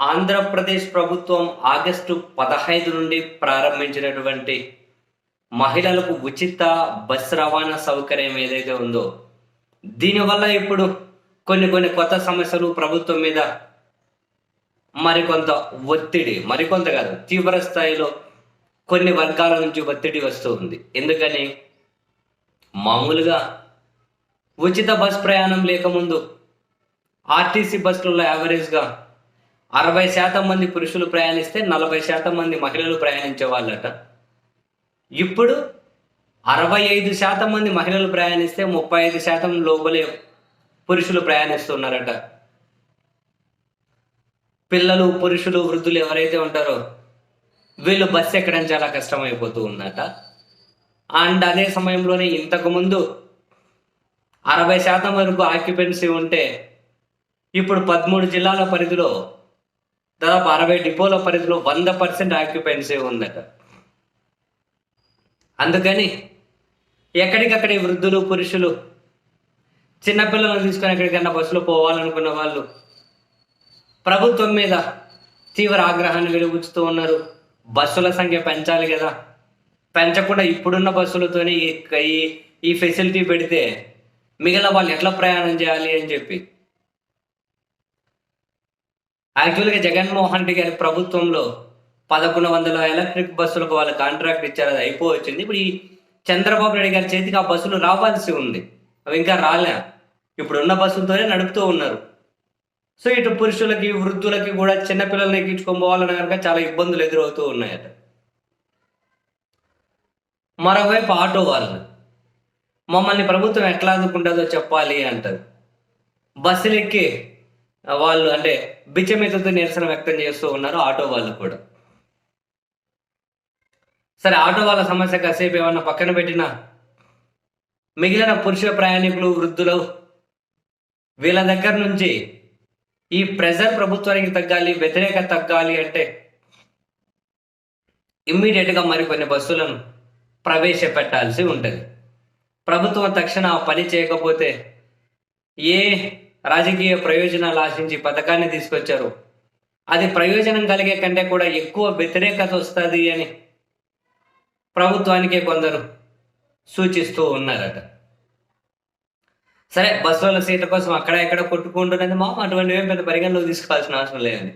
ఆంధ్రప్రదేశ్ ప్రభుత్వం ఆగస్టు పదహైదు నుండి ప్రారంభించినటువంటి మహిళలకు ఉచిత బస్ రవాణా సౌకర్యం ఏదైతే ఉందో దీనివల్ల ఇప్పుడు కొన్ని కొన్ని కొత్త సమస్యలు ప్రభుత్వం మీద మరికొంత ఒత్తిడి మరికొంత కాదు తీవ్ర స్థాయిలో కొన్ని వర్గాల నుంచి ఒత్తిడి వస్తూ ఉంది. ఎందుకని? మామూలుగా ఉచిత బస్ ప్రయాణం లేకముందు ఆర్టీసీ బస్సులలో యావరేజ్గా అరవై శాతం మంది పురుషులు ప్రయాణిస్తే నలభై శాతం మంది మహిళలు ప్రయాణించే వాళ్ళట. ఇప్పుడు అరవై ఐదు శాతం మంది మహిళలు ప్రయాణిస్తే ముప్పై ఐదు శాతం లోపలే పురుషులు ప్రయాణిస్తున్నారట. పిల్లలు పురుషులు వృద్ధులు ఎవరైతే ఉంటారో వీళ్ళు బస్సు ఎక్కడం చాలా కష్టమైపోతూ ఉందట. అండ్ అదే సమయంలోనే ఇంతకుముందు అరవై శాతం వరకు ఆక్యుపెన్సీ ఉంటే ఇప్పుడు పదమూడు జిల్లాల పరిధిలో దాదాపు అరవై డిపోల పరిధిలో వంద పర్సెంట్ ఆక్యుపెన్సీ ఉందట. అందుకని ఎక్కడికక్కడ వృద్ధులు పురుషులు చిన్నపిల్లలను తీసుకొని ఎక్కడికైనా బస్సులో పోవాలనుకున్న వాళ్ళు ప్రభుత్వం మీద తీవ్ర ఆగ్రహాన్ని వెలుగుచుతూ ఉన్నారు. బస్సుల సంఖ్య పెంచాలి కదా. పెంచకుండా ఇప్పుడున్న బస్సులతోనే ఈ- ఈ ఫెసిలిటీ పెడితే మిగిలిన వాళ్ళు ఎట్లా ప్రయాణం చేయాలి అని చెప్పి యాక్చువల్గా జగన్మోహన్ రెడ్డి గారి ప్రభుత్వంలో పదకొండు వందల ఎలక్ట్రిక్ బస్సులకు వాళ్ళు కాంట్రాక్ట్ ఇచ్చారు అది అయిపోవచ్చింది. ఇప్పుడు ఈ చంద్రబాబు నాయుడు గారి చేతికి ఆ బస్సులు రావాల్సి ఉంది. అవి ఇంకా రాలే. ఇప్పుడు ఉన్న బస్సులతోనే నడుపుతూ ఉన్నారు. సో ఇటు పురుషులకి వృద్ధులకి కూడా చిన్నపిల్లల్ని ఎక్కించుకొని పోవాలని కనుక చాలా ఇబ్బందులు ఎదురవుతూ ఉన్నాయట. మరోవైపు ఆటో వాళ్ళు. మమ్మల్ని ప్రభుత్వం ఎట్లా ఆదుకుంటుందో చెప్పాలి అంటారు. బస్సులు ఎక్కి వాళ్ళు అంటే బిచ్చమెత్తుతో నిరసన వ్యక్తం చేస్తూ ఉన్నారు ఆటో వాళ్ళు కూడా. సరే ఆటో వాళ్ళ సమస్య కాసేపు ఏమన్నా పక్కన పెట్టినా? మిగిలిన పురుష ప్రయాణికులు వృద్ధులు వీళ్ళ దగ్గర నుంచి ఈ ప్రెజర్ ప్రభుత్వానికి తగ్గాలి వ్యతిరేకత తగ్గాలి అంటే ఇమ్మీడియట్గా మరికొన్ని బస్సులను ప్రవేశపెట్టాల్సి ఉంటుంది. ప్రభుత్వం తక్షణ ఆ పని చేయకపోతే ఏ రాజకీయ ప్రయోజనాలు ఆశించి పథకాన్ని తీసుకొచ్చారు. అది ప్రయోజనం కలిగే కంటే కూడా ఎక్కువ వ్యతిరేకత వస్తుంది అని ప్రభుత్వానికే కొందరు సూచిస్తూ ఉన్నారట. సరే బస్సుల సీట్ల కోసం అక్కడ ఎక్కడ కొట్టుకుంటున్నది మా అటువంటి ఏం పెద్ద పరిగణలో తీసుకోవాల్సిన అవసరం లేదండి.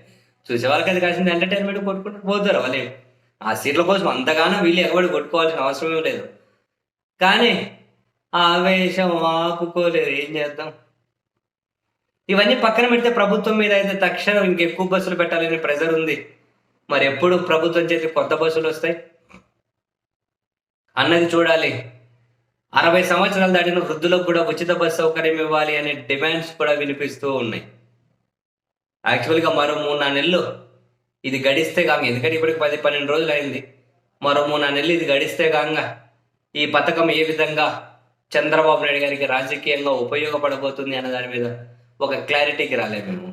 చూసే వాళ్ళకి అది కాసింది ఎంటర్టైన్మెంట్ కొట్టుకుంటూ పోతారు వాళ్ళు ఆ సీట్ల కోసం అంతగానో వీళ్ళు ఎగబడి కొట్టుకోవాల్సిన అవసరమే లేదు. కానీ ఆ ఆవేశం ఆపుకోలేదు. ఏం చేద్దాం? ఇవన్నీ పక్కన పెడితే ప్రభుత్వం మీద అయితే తక్షణం ఇంకెక్కువ బస్సులు పెట్టాలని ప్రెజర్ ఉంది. మరి ఎప్పుడు ప్రభుత్వం చేతి కొత్త బస్సులు వస్తాయి? అన్నది చూడాలి. అరవై సంవత్సరాలు దాటిన వృద్ధులకు కూడా ఉచిత బస్సు సౌకర్యం ఇవ్వాలి అనే డిమాండ్స్ కూడా వినిపిస్తూ ఉన్నాయి. యాక్చువల్గా మరో మూడు నాలుగు నెలలు ఇది గడిస్తే కాంగ ఎందుకంటే ఇప్పటికి పది పన్నెండు రోజులు అయింది. మరో మూడు నాలుగు నెలలు ఇది గడిస్తే కాంగ ఈ పథకం ఏ విధంగా చంద్రబాబు నాయుడు గారికి రాజకీయంగా ఉపయోగపడబోతుంది అన్న దాని మీద ఒక క్లారిటీకి రాలేదు మేము